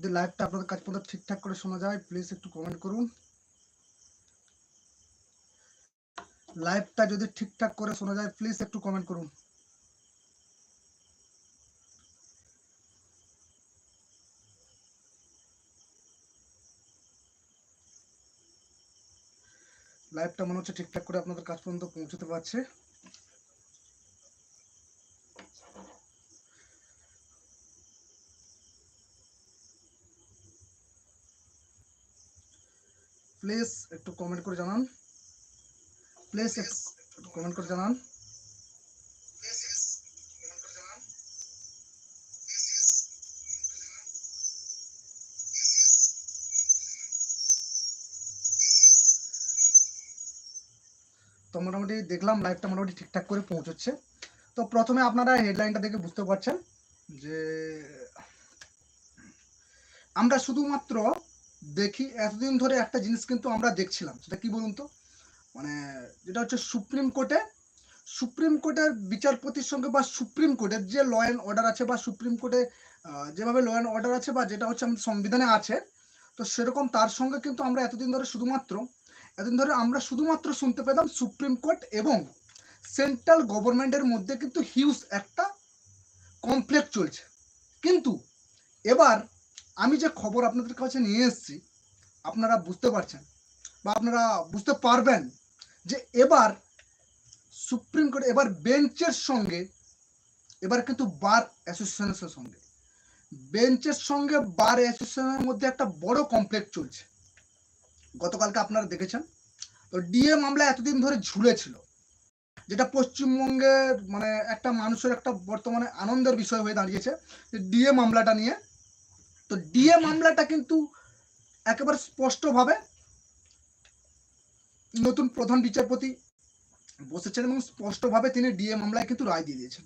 যদি লাইভটা আপনাদের কাজ পর্যন্ত ঠিকঠাক করে শোনা যায় প্লিজ একটু কমেন্ট করুন। লাইভটা যদি ঠিকঠাক করে শোনা যায় প্লিজ একটু কমেন্ট করুন। লাইভটা মনে হচ্ছে ঠিকঠাক করে আপনাদের কাজ পর্যন্ত পৌঁছতে পারছে। প্লিজ একটু কমেন্ট করে জানান। প্লিজ একটু কমেন্ট করে জানান। তো মোটামুটি দেখলাম লাইভটা মোটামুটি ঠিকঠাক করে পৌঁছচ্ছে। তো প্রথমে আপনারা হেডলাইনটা দেখে বুঝতে পারছেন যে আমরা শুধুমাত্র দেখি, এতদিন ধরে একটা জিনিস কিন্তু আমরা দেখছিলাম, সেটা কি বলুন তো? মানে যেটা হচ্ছে সুপ্রিম কোর্টে, সুপ্রিম কোর্টের বিচারপতির সঙ্গে বা সুপ্রিম কোর্টের যে ল অ্যান্ড অর্ডার আছে বা সুপ্রিম কোর্টে যেভাবে ল অ্যান্ড অর্ডার আছে বা যেটা হচ্ছে আমাদের সংবিধানে আছে, তো সেরকম তার সঙ্গে কিন্তু আমরা এতদিন ধরে শুধুমাত্র, এতদিন ধরে আমরা শুধুমাত্র শুনতে পেতাম সুপ্রিম কোর্ট এবং সেন্ট্রাল গভর্নমেন্টের মধ্যে কিন্তু হিউজ একটা কমপ্লেক্স চলছে। কিন্তু এবার আমি যে খবর আপনাদের কাছে নিয়ে এসেছি, আপনারা বুঝতে পারছেন বা আপনারা বুঝতে পারবেন যে এবার সুপ্রিম কোর্ট, এবার বেঞ্চের সঙ্গে, এবার কিন্তু বার অ্যাসোসিয়েশনের সঙ্গে। বেঞ্চের সঙ্গে বার অ্যাসোসিয়েশনের মধ্যে একটা বড় কমপ্লেক্স চলছে। গতকালকে আপনারা দেখেছেন, তো ডিএ মামলা এতদিন ধরে ঝুলেছিল, যেটা পশ্চিমবঙ্গের মানে একটা মানুষের একটা বর্তমানে আনন্দের বিষয় হয়ে দাঁড়িয়েছে, যে ডিএ মামলাটা নিয়ে তো ডিএ মামলাটা কিন্তু একেবারে স্পষ্টভাবে নতুন প্রধান বিচারপতি বসেছেন এবং স্পষ্টভাবে তিনি ডিএ মামলায় কিন্তু রায় দিয়ে দিয়েছেন।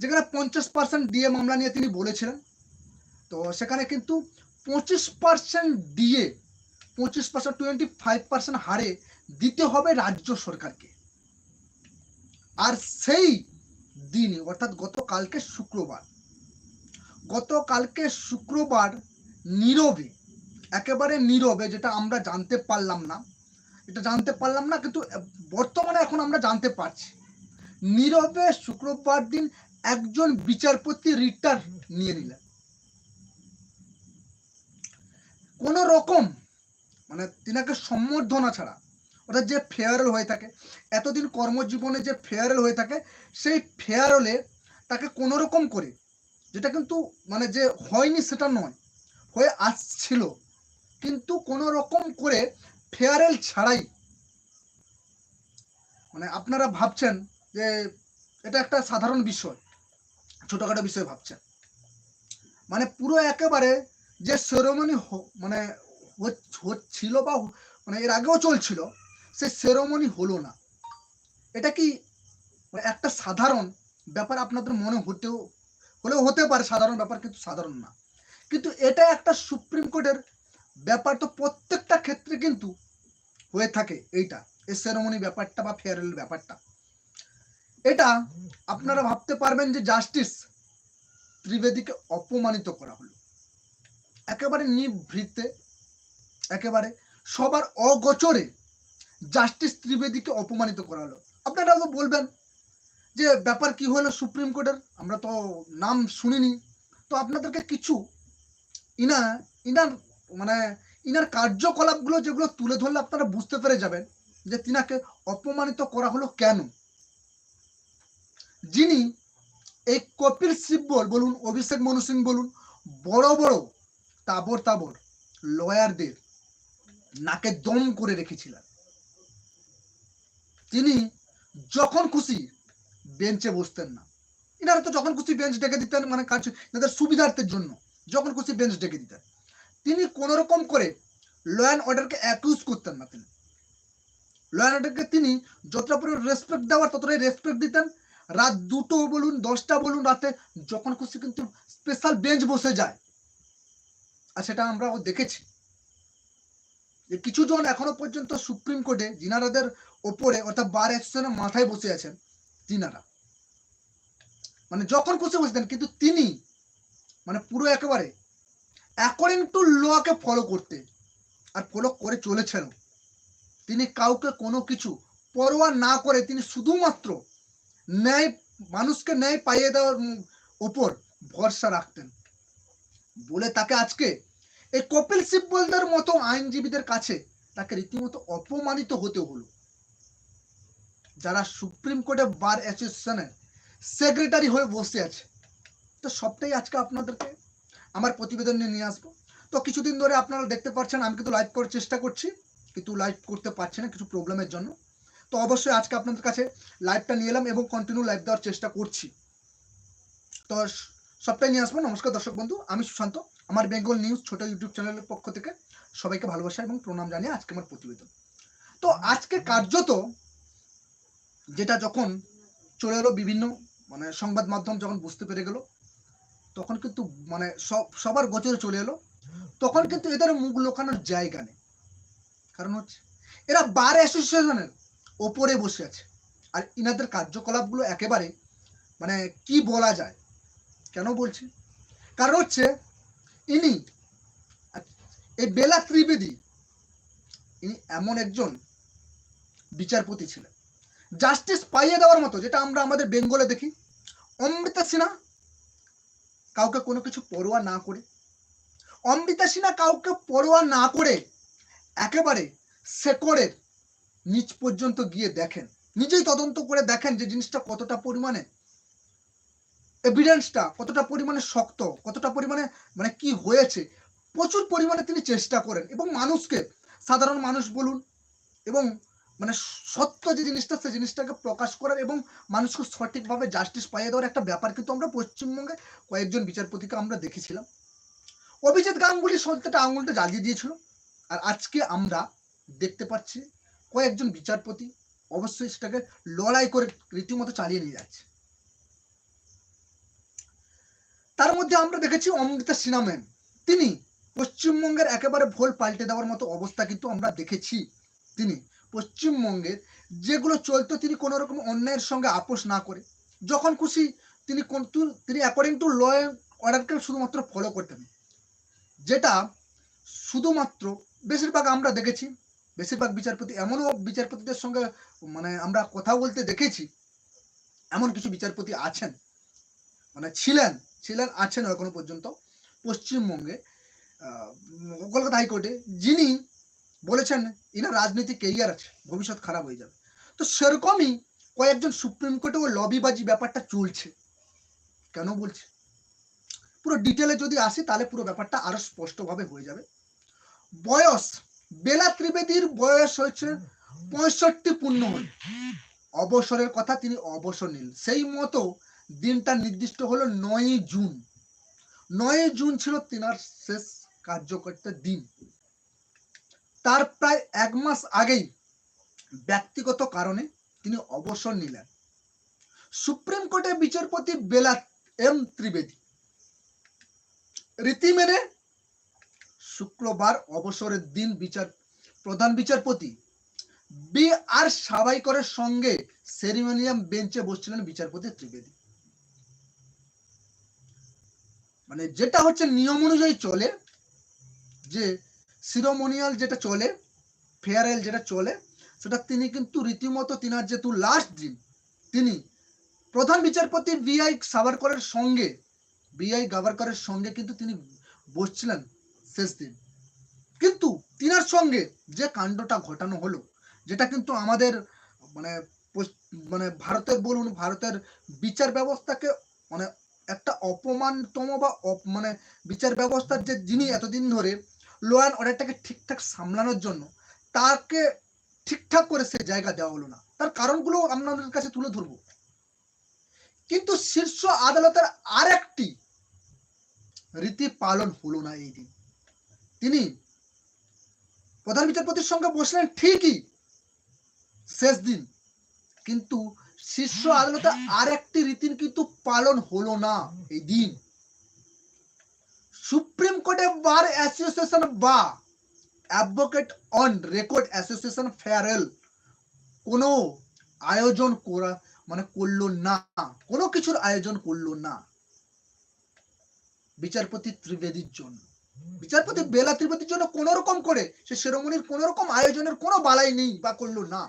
যেখানে পঞ্চাশ পার্সেন্ট ডিএ মামলা নিয়ে তিনি বলেছিলেন, তো সেখানে কিন্তু পঁচিশ পার্সেন্ট ডিএ, পঁচিশ পার্সেন্ট টোয়েন্টি ফাইভ পার্সেন্ট হারে দিতে হবে রাজ্য সরকারকে। আর সেই দিনই, অর্থাৎ গতকালকে শুক্রবার গতকালকে শুক্রবার নীরবে, একেবারে নীরবে, যেটা আমরা জানতে পারলাম না, এটা জানতে পারলাম না, কিন্তু বর্তমানে এখন আমরা জানতে পারছি। নীরবে শুক্রবার দিন একজন বিচারপতি রিটার নিয়ে নিলেন। কোন রকম মানে তিনাকে সম্বর্ধনা ছাড়া অর্থাৎ যে ফেয়ারেল হয়ে থাকে, এতদিন কর্মজীবনে যে ফেয়ারেল হয়ে থাকে, সেই ফেয়ারেলে তাকে কোনো রকম করে যেটা কিন্তু মানে যে হয়নি সেটা নয়, হয়ে আসছিল। কিন্তু কোনো রকম করে ফেয়ারেল ছাড়াই মানে আপনারা ভাবছেন যে এটা একটা সাধারণ বিষয়, ছোটখাটো বিষয় ভাবছেন। মানে পুরো একেবারে যে সেরোমনি মানে হচ- হচ্ছিল বা মানে এর আগেও চলছিল, সে সেরোমনি হলো না। এটা কি একটা সাধারণ ব্যাপার আপনাদের মনে হতেও হলেও হতে পারে, সাধারণ ব্যাপার কিন্তু সাধারণ না। কিন্তু এটা একটা সুপ্রিম কোর্টের ব্যাপার, তো প্রত্যেকটা ক্ষেত্রে কিন্তু হয়ে থাকে এইটা এই সেরেমনি ব্যাপারটা বা ফেয়ারওয়েল ব্যাপারটা। এটা আপনারা ভাবতে পারবেন যে জাস্টিস ত্রিবেদীকে অপমানিত করা হলো। একেবারে নিভৃতে, একেবারে সবার অগোচরে জাস্টিস ত্রিবেদীকে অপমানিত করা হলো। আপনারা তো বলবেন যে ব্যাপার কি হলো সুপ্রিম কোর্টের আমরা তো নাম শুনিনি। তো আপনাদেরকে কিছু ইনা, ইনার মানে ইনার কার্যকলাপগুলো যেগুলো তুলে ধরলে আপনারা বুঝতে পেরে যাবেন যে তিনাকে অপমানিত করা হলো কেন। যিনি এই কপিল সিব্বল বলুন, অভিষেক মনু সিং বলুন, বড় বড় তাবর তাবর লয়ারদের নাকে দম করে রেখেছিলেন। তিনি যখন খুশি বেঞ্চে বসতেন না। এনারা তো যখন খুশি বেঞ্চ ডেকে দিতেন মানে কাজ এনাদের সুবিধার্থের জন্য, যখন খুশি বেঞ্চ ডেকে দিতেন। তিনি কোন রকম করে ল অ্যান্ড অর্ডারকে অ্যাকিউজ করতেন না তিনি। ল অ্যান্ড অর্ডারকে তিনি যতটা পরিমাণ রেসপেক্ট দেওয়ার ততটাই রেসপেক্ট দিতেন। রাত দুটো বলুন, দশটা বলুন, রাতে যখন খুশি কিন্তু স্পেশাল বেঞ্চ বসে যায়। আর সেটা আমরাও দেখেছি। যে কিছু জন এখনও পর্যন্ত সুপ্রিম কোর্টে জিনারাদের ওপরে অর্থাৎ বার অ্যাসোসিয়েশনের মাথায় বসে আছেন জিনারা মানে যখন খুশি বসতেন কিন্তু তিনি মানে পুরো একেবারে অ্যাকর্ডিং টু লকে ফলো করতে আর ফলো করে চলেছেন। তিনি কাউকে কোনো কিছু পরোয়া না করে তিনি শুধুমাত্র ন্যায়, মানুষকে ন্যায় পাইয়ে দেওয়ার ওপর ভরসা রাখতেন। বলে তাকে আজকে এই কপিল সিব্বলদের মতো আইনজীবীদের কাছে তাকে রীতিমতো অপমানিত হতে হলো। যারা সুপ্রিম কোর্টে বার অ্যাসোসিয়েশনের সেক্রেটারি হয়ে বসে আছে। তো সবটাই আজকে আপনাদেরকে আমার প্রতিবেদন নিয়ে নিয়ে আসব। তো কিছুদিন ধরে আপনারা দেখতে পাচ্ছেন, আমি কিন্তু লাইভ করার চেষ্টা করছি, কিন্তু লাইভ করতে পারছি না কিছু প্রবলেমের জন্য। তো অবশ্যই আজকে আপনাদের কাছে লাইভটা নিয়ে এলাম এবং কন্টিনিউ লাইভ দেওয়ার চেষ্টা করছি। তো সবটাই নিয়ে আসব। নমস্কার দর্শক বন্ধু, আমি সুশান্ত। আমার বেঙ্গল নিউজ ছোট ইউটিউব চ্যানেলের পক্ষ থেকে সবাইকে ভালোবাসা এবং প্রণাম জানিয়ে আজকে আমার প্রতিবেদন। তো আজকে কার্যত যেটা যখন চলে এলো বিভিন্ন মানে সংবাদ মাধ্যম যখন বুঝতে পেরে গেল, তখন কিন্তু মানে সব, সবার গোচরে চলে এলো, তখন কিন্তু এদের মুখ লোকানোর জায়গা নেই। কারণ হচ্ছে, এরা বার অ্যাসোসিয়েশনের ওপরে বসে আছে। আর ইনাদের কার্যকলাপগুলো একেবারে মানে কি বলা যায়, কেন বলছি? কারণ হচ্ছে, ইনি, এই বেলা ত্রিবেদী, ইনি এমন একজন বিচারপতি ছিলেন। জাস্টিস পাইয়ে দেওয়ার মতো, যেটা আমরা আমাদের বেঙ্গলে দেখি, অমৃতা সিনহা কাউকে কোনো কিছু পরোয়া না করে, অমৃতা সিনহা কাউকে পরোয়া না করে একেবারে শেকড়ের নিচ পর্যন্ত গিয়ে দেখেন, নিজেই তদন্ত করে দেখেন যে জিনিসটা কতটা পরিমাণে এভিডেন্সটা কতটা পরিমাণে শক্ত, কতটা পরিমাণে মানে কি হয়েছে, প্রচুর পরিমাণে তিনি চেষ্টা করেন এবং মানুষকে, সাধারণ মানুষ বলুন এবং মানে সত্য যে জিনিসটা সেই জিনিসটাকে প্রকাশ করার এবং মানুষকে সঠিকভাবে জাস্টিস পাইয়ে দেওয়ার একটা ব্যাপার কিন্তু আমরা পশ্চিমবঙ্গে কয়েকজন বিচারপতিকে আমরা দেখেছিলাম। অভিজিৎ গাঙ্গুলি সত্যটা আঙুলটা জ্বালিয়ে দিয়েছিল। আর আজকে আমরা দেখতে পাচ্ছি কয়েকজন বিচারপতি অবশ্যই সেটাকে লড়াই করে রীতিমতো চালিয়ে নিয়ে যাচ্ছে। তার মধ্যে আমরা দেখেছি অমৃতা সিনহা ম্যাম তিনি পশ্চিমবঙ্গের একেবারে ভোল পাল্টে দেওয়ার মতো অবস্থা কিন্তু আমরা দেখেছি। তিনি পশ্চিমবঙ্গের যেগুলো চলতো তিনি কোনো রকম অন্যায়ের সঙ্গে আপোষ না করে। যখন খুশি তিনি তিনি অ্যাকর্ডিং টু ল অর্ডারকে শুধুমাত্র ফলো করতেন। যেটা শুধুমাত্র বেশিরভাগ আমরা দেখেছি, বেশিরভাগ বিচারপতি, এমনও বিচারপতিদের সঙ্গে মানে আমরা কথা বলতে দেখেছি, এমন কিছু বিচারপতি আছেন মানে ছিলেন ছিলেন, আছেন এখনও পর্যন্ত পশ্চিমবঙ্গে কলকাতা হাইকোর্টে, যিনি বলেছেন ইনার রাজনৈতিক কেরিয়ার আছে, ভবিষ্যৎ খারাপ হয়ে যাবে। তো সেরকমই কয়েকজন সুপ্রিম কোর্টে ও লবিবাজি ব্যাপারটা চলছে। কেন বলছে? পুরো ডিটেলে যদি আসি, তাহলে পুরো ব্যাপারটা আরও স্পষ্টভাবে হয়ে যাবে। বয়স, বেলা ত্রিবেদীর বয়স হয়েছে পঁয়ষট্টি পূর্ণ হল। অবসরের কথা তিনি অবসর নিন সেই মতো দিনটা নির্দিষ্ট হলো নয় জুন। নয় জুন ছিল তিনার শেষ কার্যকর্তার দিন। তার প্রায় এক মাস আগেই ব্যক্তিগত কারণে তিনি অবসর নিলেন। সুপ্রিম কোর্টের বিচারপতি বেলা এম ত্রিবেদী রীতি মেনে শুক্রবার অবসরের দিন বিচার, প্রধান বিচারপতি বি আর সাবাইকরের সঙ্গে সেরিমোনিয়াম বেঞ্চে বসছিলেন বিচারপতি ত্রিবেদী। মানে যেটা হচ্ছে নিয়ম অনুযায়ী চলে যে সিরোমোনিয়াল যেটা চলে ফেয়ারেল যেটা চলে, সেটা তিনি কিন্তু রীতিমতো তিনার যেহেতু লাস্ট দিন, তিনি প্রধান বিচারপতি বিআই সাভারকরের সঙ্গে বিআই গাভারকরের সঙ্গে কিন্তু তিনি বসছিলেন শেষ দিন। কিন্তু তিনার সঙ্গে যে কাণ্ডটা ঘটানো হলো, যেটা কিন্তু আমাদের মানে মানে ভারতের বলুন, ভারতের বিচার ব্যবস্থাকে মানে একটা অপমানতম বা মানে বিচার ব্যবস্থার যে যিনি এতদিন ধরে ল অ্যান্ড অর্ডারটাকে ঠিকঠাক সামলানোর জন্য তাকে ঠিকঠাক করে সে জায়গা দেওয়া হলো না। তার কারণগুলো আপনাদের কাছে তুলে ধরবো। কিন্তু শীর্ষ আদালতের আরেকটি রীতি পালন হলো না এই দিন। তিনি প্রধান বিচারপতির সঙ্গে বসলেন ঠিকই শেষ দিন। কিন্তু শীর্ষ আদালতে আরেকটি রীতি কিন্তু পালন হলো না এই দিন। সুপ্রিম কোর্টে বার অ্যাসোসিয়েশন বা advocate on record association farewell কোনো আয়োজন করা মানে করল না, কোনো কিছুর আয়োজন করল না। বিচারপতি ত্রিবেদীর জন্য। বিচারপতি বেলা ত্রিপাঠীর জন্য কোন রকম করে সে সেরোমনির কোন রকম আয়োজনের কোনো বালাই নেই বা করল না।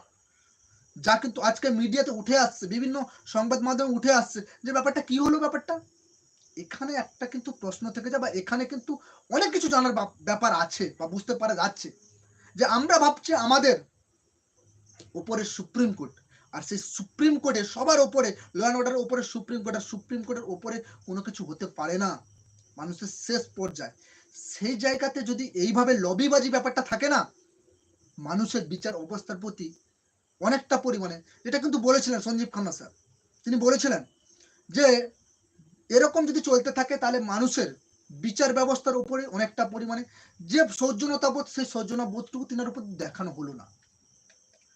যা কিন্তু আজকে মিডিয়াতে উঠে আসছে, বিভিন্ন সংবাদ মাধ্যমে উঠে আসছে যে ব্যাপারটা কি হলো ব্যাপারটা? এখানে একটা কিন্তু প্রশ্ন থেকে যায় বা এখানে কিন্তু অনেক কিছু জানার ব্যাপার আছে বা বুঝতে পারা যাচ্ছে যে আমরা ভাবছি আমাদের উপরে সুপ্রিম কোর্ট। আর সেই সুপ্রিম কোর্টে সবার ওপরে ল অ্যান্ড অর্ডারের ওপরে, সুপ্রিম কোর্ট আর সুপ্রিম কোর্টের ওপরে কোনো কিছু হতে পারে না। মানুষের শেষ পর্যায়ে। সেই জায়গাতে যদি এইভাবে লবিবাজি ব্যাপারটা থাকে না, মানুষের বিচার অবস্থার প্রতি অনেকটা পরিমাণে, এটা কিন্তু বলেছিলেন সঞ্জীব খান্না স্যার। তিনি বলেছিলেন যে এরকম যদি চলতে থাকে, তাহলে মানুষের বিচার ব্যবস্থার উপরে অনেকটা পরিমাণে যে সৌজন্যতা বোধ, সেই সৌজন্য বোধটুকু তিনার উপর দেখানো হলো না।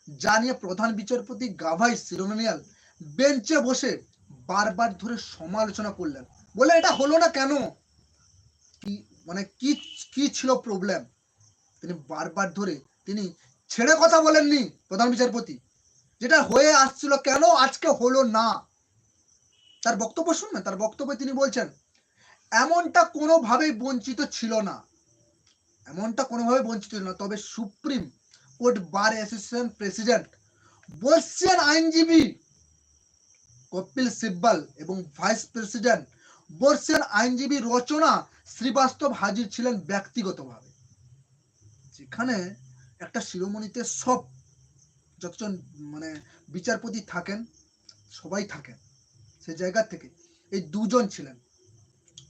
যা নিয়ে প্রধান বিচারপতি গাভাই সিরোমিয়াল বেঞ্চে বসে বারবার ধরে সমালোচনা করলেন। বলে এটা হলো না কেন? কি মানে কি কি ছিল প্রবলেম তিনি বারবার ধরে, তিনি ছেড়ে কথা বলেননি প্রধান বিচারপতি। যেটা হয়ে আসছিল কেন? আজকে হলো না। তার বক্তব্য শুনবেন? তার বক্তব্যে তিনি বলছেন, এমনটা কোনোভাবেই বঞ্চিত ছিল না। এমনটা কোনোভাবে বঞ্চিত ছিল না। তবে supreme court bar association president, বলছেন আইনজীবী কপিল সিব্বাল এবং ভাইস প্রেসিডেন্ট বলছেন আইনজীবী রচনা শ্রীবাস্তব হাজির ছিলেন ব্যক্তিগতভাবে। যেখানে একটা শিরোমণিতে সব যতজন মানে বিচারপতি থাকেন, সবাই থাকেন। সেই জায়গা থেকে এই দুজন ছিলেন।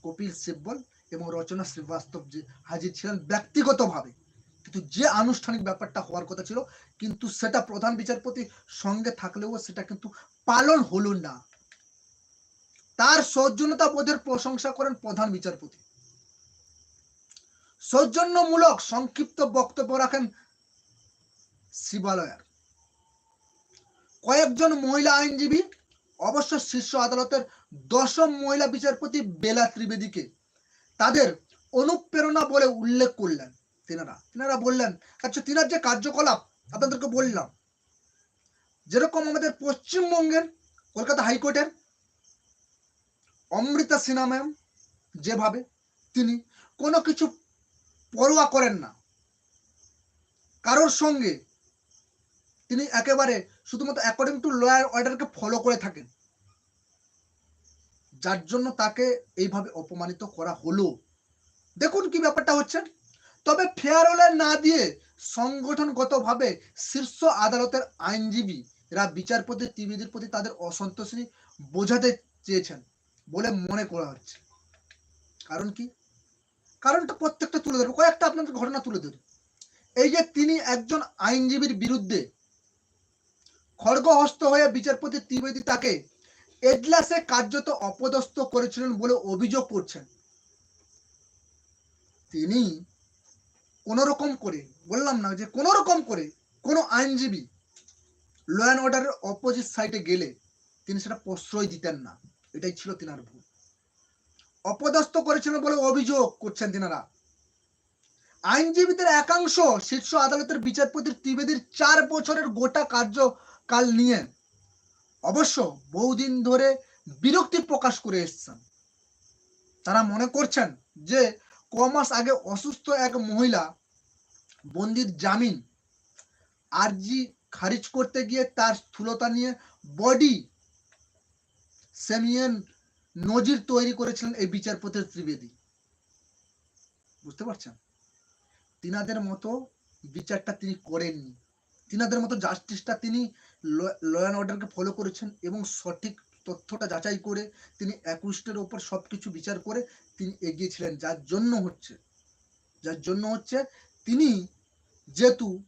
কপিল সিব্বল এবং রচনা শ্রীবাস্তব যে হাজির ছিলেন ব্যক্তিগতভাবে। কিন্তু যে আনুষ্ঠানিক ব্যাপারটা হওয়ার কথা ছিল, কিন্তু সেটা প্রধান বিচারপতি সঙ্গে থাকলেও সেটা কিন্তু পালন হলো না। তার সৌজন্যতা বোধের প্রশংসা করেন প্রধান বিচারপতি। সৌজন্যমূলক সংক্ষিপ্ত বক্তব্য রাখেন শিবালয়ার। কয়েকজন মহিলা আইনজীবী অবশ্য শীর্ষ আদালতের দশম মহিলা বিচারপতি বেলা ত্রিবেদীকে তাদের অনুপ্রেরণা বলে উল্লেখ করলেন। তিনারা তিনারা বললেন আচ্ছা তিনার যে কার্যকলাপ, আপনাদেরকে বললাম, যেরকম আমাদের পশ্চিমবঙ্গের কলকাতা হাইকোর্টের অমৃতা সিনহা ম্যাম যেভাবে তিনি কোনো কিছু পরোয়া করেন না, কারোর সঙ্গে তিনি একেবারে শুধুমাত্র অ্যাকর্ডিং টু লয়ার অর্ডারকে ফলো করে থাকেন। যার জন্য তাকে এইভাবে অপমানিত করা হলো। দেখুন কি ব্যাপারটা হচ্ছে। তবে ফেয়ারওয়েলে না দিয়ে সংগঠনগতভাবে শীর্ষ আদালতের আইনজীবী এরা বিচারপতি ত্রিবেদীর প্রতি তাদের অসন্তোষী বোঝাতে চেয়েছেন বলে মনে করা হচ্ছে। কারণ কি? কারণটা প্রত্যেকটা তুলে ধরবো। কয়েকটা আপনাদের ঘটনা তুলে ধরি। এই যে তিনি একজন আইনজীবীর বিরুদ্ধে খড়গহস্ত হয়ে বিচারপতি ত্রিবেদী তাকে এজলাসে কার্যত অপদস্থ করেছিলেন বলে অভিযোগ করছেন। তিনি কোন রকম করে, বললাম না যে কোন রকম করে কোন আইনজীবী ল অ্যান্ড অর্ডারের অপোজিট সাইডে গেলে তিনি সেটা প্রশ্রয় দিতেন না। এটাই ছিল তিনার ভুল। অপদস্থ করেছিলেন বলে অভিযোগ করছেন তিনারা। আইনজীবীদের একাংশ শীর্ষ আদালতের বিচারপতির ত্রিবেদীর চার বছরের গোটা কার্যকাল নিয়ে অবশ্য বহুদিন ধরে বিরক্তি প্রকাশ করে এসছেন। তারা মনে করছেন যে ক মাস আগে অসুস্থ এক মহিলা বন্দির জামিন আরজি খারিজ করতে গিয়ে তার স্থূলতা নিয়ে বডি সেমিয়েন নজির তৈরি করেছিলেন এই বিচারপতির ত্রিবেদী। বুঝতে পারছেন? তিনাদের মতো বিচারটা তিনি করেননি। তিনাদের মতো জাস্টিসটা তিনি ল অ্যান্ড অর্ডারকে ফলো করেছেন এবং সঠিক তথ্যটা যাচাই করে তিনি একুশটের ওপর সবকিছু বিচার করে তিনি এগিয়েছিলেন যার জন্য হচ্ছে, যার জন্য হচ্ছে তিনি যেহেতু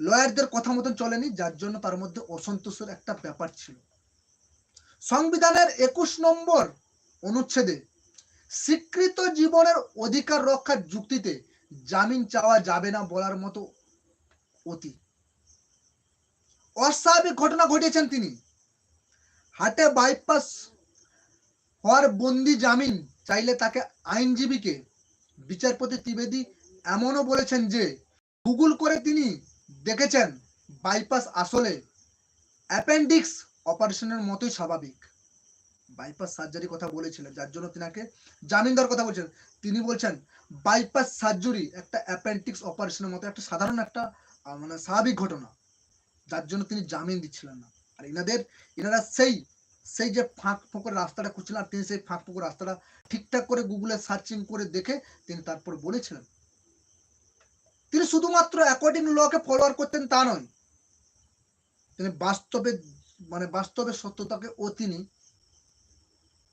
লয়ারদের কথা মতন চলেনি, যার জন্য তার মধ্যে অসন্তোষের একটা ব্যাপার ছিল। সংবিধানের একুশ নম্বর অনুচ্ছেদে স্বীকৃত জীবনের অধিকার রক্ষার যুক্তিতে জামিন চাওয়া যাবে না বলার মতো অতি অস্বাভাবিক ঘটনা ঘটিয়েছেন তিনি। হাটে বাইপাস হওয়ার বন্দি জামিন চাইলে তাকে আইনজীবীকে, বিচারপতি ত্রিবেদী এমনও বলেছেন যে, গুগল করে তিনি দেখেছেন বাইপাস আসলে অ্যাপেন্ডিক্স অপারেশনের মতোই স্বাভাবিক। বাইপাস সার্জারি কথা বলেছিলেন, যার জন্য তিনাকে জামিন দেওয়ার কথা বলছেন। তিনি বলছেন বাইপাস সার্জারি একটা অ্যাপেন্ডিক্স অপারেশনের মতো, একটা সাধারণ একটা মানে স্বাভাবিক ঘটনা। যার জন্য তিনি জামিন দিচ্ছিলেন না। আর ইনাদের, ইনারা সেই সেই যে ফাঁক ফোঁকর রাস্তাটা খুঁজছিলেন, আর তিনি সেই ফাঁক ফোঁকর রাস্তাটা ঠিকঠাক করে গুগলে সার্চিং করে দেখে তিনি তারপর বলেছিলেন। তিনি শুধুমাত্র অ্যাকর্ডিং লকে ফলোয়ার করতেন তা নয়, তিনি বাস্তবে মানে বাস্তবে সত্যতাকে ও তিনি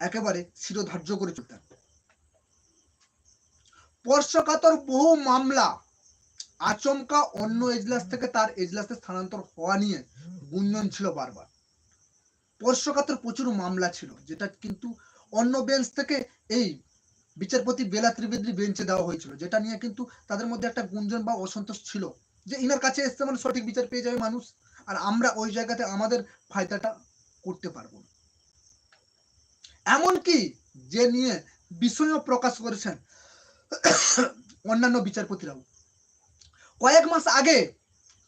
একেবারে শিরোধার্য করে চলতেন। স্পর্শকাতর বহু মামলা আচমকা অন্য এজলাস থেকে তার এজলাসে স্থানান্তর হওয়া নিয়ে গুঞ্জন ছিল বারবার। স্পর্শকাতর প্রচুর মামলা ছিল, যেটা কিন্তু অন্য বেঞ্চ থেকে এই বিচারপতি বেলা ত্রিবেদী বেঞ্চে দেওয়া হয়েছিল, যেটা নিয়ে কিন্তু তাদের মধ্যে একটা গুঞ্জন বা অসন্তোষ ছিল, যে ইনার কাছে এসছে মানে সঠিক বিচার পেয়ে যাবে মানুষ, আর আমরা ওই জায়গাতে আমাদের ফায়দাটা করতে পারব এমনকি যে নিয়ে বিষয়ও প্রকাশ করেছেন অন্যান্য বিচারপতিরাও। কয়েক মাস আগে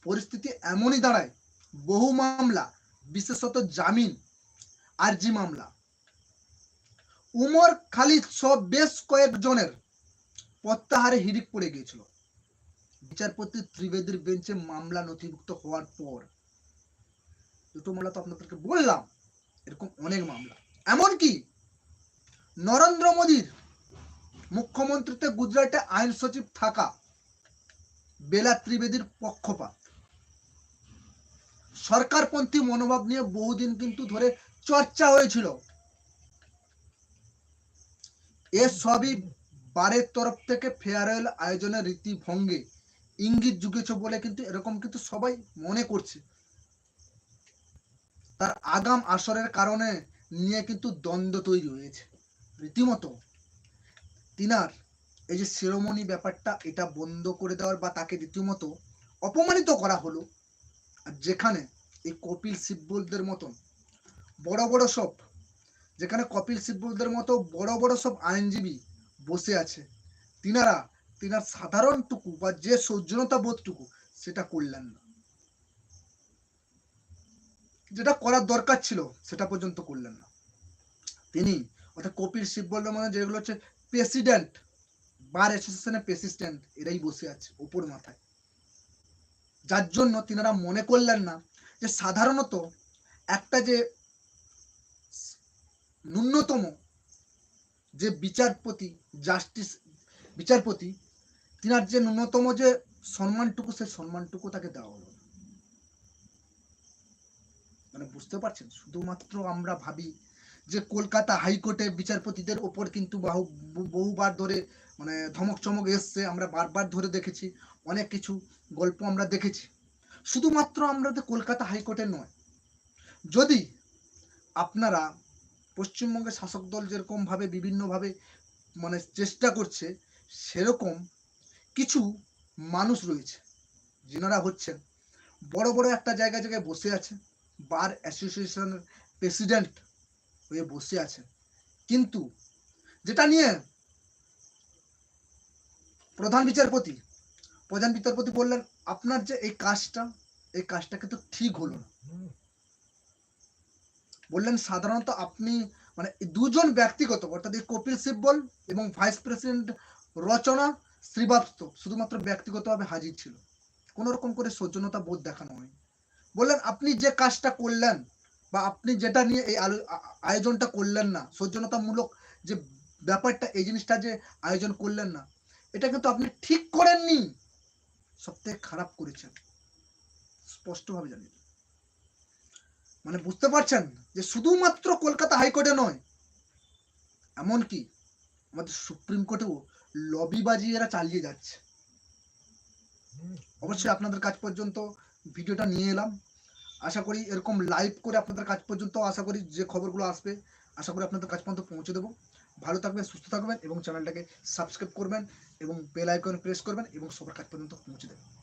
পরিস্থিতি এমনই দাঁড়ায়। বহু মামলা, বিশেষত জামিন, আরজি মামলা। উমর খালিদ সব বেশ কয়েকজনের প্রত্যাহারে হিড়িক পড়ে গিয়েছিল। বিচারপতি ত্রিবেদীর বেঞ্চে মামলা নথিভুক্ত হওয়ার পর। দুটো মামলা তো আপনাদেরকে বললাম, এরকম অনেক মামলা। এমনকি নরেন্দ্র মোদীর মুখ্যমন্ত্রীতে গুজরাটে আইন সচিব থাকা বেলা ত্রিবেদীর পক্ষপাত। সরকারপন্থী মনোভাব নিয়ে বহুদিন কিন্তু ধরে চর্চা হয়েছিল। এ সবই বারের তরফ থেকে ফেয়ারওয়েল আয়োজনের রীতি ভঙ্গে ইঙ্গিত যুগেছে বলে কিন্তু এরকম কিন্তু সবাই মনে করছে। তার আগাম আসরের কারণে নিয়ে কিন্তু দ্বন্দ্ব তৈরি হয়েছে। রীতিমতো তিনার এই যে শিরোমণি ব্যাপারটা এটা বন্ধ করে দেওয়ার বা তাকে রীতিমতো অপমানিত করা হলো, আর যেখানে এই কপিল সিব্বলদের মতন বড় বড় সব, যেখানে কপিল সিব্বলদের মতো বড় বড় সব আইনজীবী বসে আছে, তিনারা, তিনার সাধারণটুকু বা যে সৌজন্যতা বোধটুকু সেটা করলেন না। যেটা করার দরকার ছিল সেটা পর্যন্ত করলেন না। তিনি অর্থাৎ কপিল সিব্বলের মানে যেগুলো হচ্ছে প্রেসিডেন্ট বার অ্যাসোসিয়েশনের প্রেসিডেন্ট এরাই বসে আছে, উপর মাথায়। যার জন্য তিনারা মনে করলেন না যে সাধারণত একটা যে ন্যূনতম যে বিচারপতি জাস্টিস বিচারপতি, তিনার যে ন্যূনতম যে সম্মানটুকু, সেই সম্মানটুকু তাকে দেওয়া হলো মানে বুঝতে পারছেন? শুধুমাত্র আমরা ভাবি যে কলকাতা হাইকোর্টে বিচারপতিদের ওপর কিন্তু বহু- বহুবার ধরে মানে ধমক চমক এসছে, আমরা বারবার ধরে দেখেছি, অনেক কিছু গল্প আমরা দেখেছি। শুধুমাত্র আমরা কলকাতা হাইকোর্টে নয়, যদি আপনারা পশ্চিমবঙ্গের শাসক দল যেরকম ভাবে বিভিন্নভাবে মানে চেষ্টা করছে, সেরকম কিছু মানুষ রয়েছে, যেনারা হচ্ছেন বড় বড় একটা জায়গা জায়গায় বসে আছে বার অ্যাসোসিয়েশনের প্রেসিডেন্ট হয়ে বসে আছেন। কিন্তু যেটা নিয়ে প্রধান বিচারপতি প্রধান বিচারপতি বললেন, আপনার যে এই কাজটা এই কাজটা কিন্তু ঠিক হলো না। বললেন, সাধারণত আপনি মানে দুজন ব্যক্তিগত, অর্থাৎ এই কপিল সিব্বল এবং ভাইস প্রেসিডেন্ট রচনা শ্রীবাস্তব শুধুমাত্র ব্যক্তিগতভাবে হাজির ছিল। কোন রকম করে সৌজন্যতা বোধ দেখানো হয়নি। বললেন, আপনি যে কাজটা করলেন বা আপনি যেটা নিয়ে এই আয়োজনটা করলেন না, সৌজন্যতামূলক যে ব্যাপারটা, এই জিনিসটা যে আয়োজন করলেন না এটা কিন্তু আপনি ঠিক করেননি। সবথেকে খারাপ করেছেন। স্পষ্টভাবে জানি মানে বুঝতে পারছেন যে শুধুমাত্র কলকাতা হাইকোর্টে নয়, এমনকি আমাদের সুপ্রিম কোর্টেও লবিবাজি এরা চালিয়ে যাচ্ছে। অবশ্যই আপনাদের কাছ পর্যন্ত ভিডিওটা নিয়ে এলাম। আশা করি এরকম লাইভ করে আপনাদের কাজ পর্যন্ত, আশা করি যে খবরগুলো আসবে, আশা করি আপনাদের কাজ পর্যন্ত পৌঁছে দেবো। ভালো থাকবেন, সুস্থ থাকবেন এবং চ্যানেলটাকে সাবস্ক্রাইব করবেন এবং বেল আইকন প্রেস করবেন এবং সবার কাছ পর্যন্ত পৌঁছে দেবেন।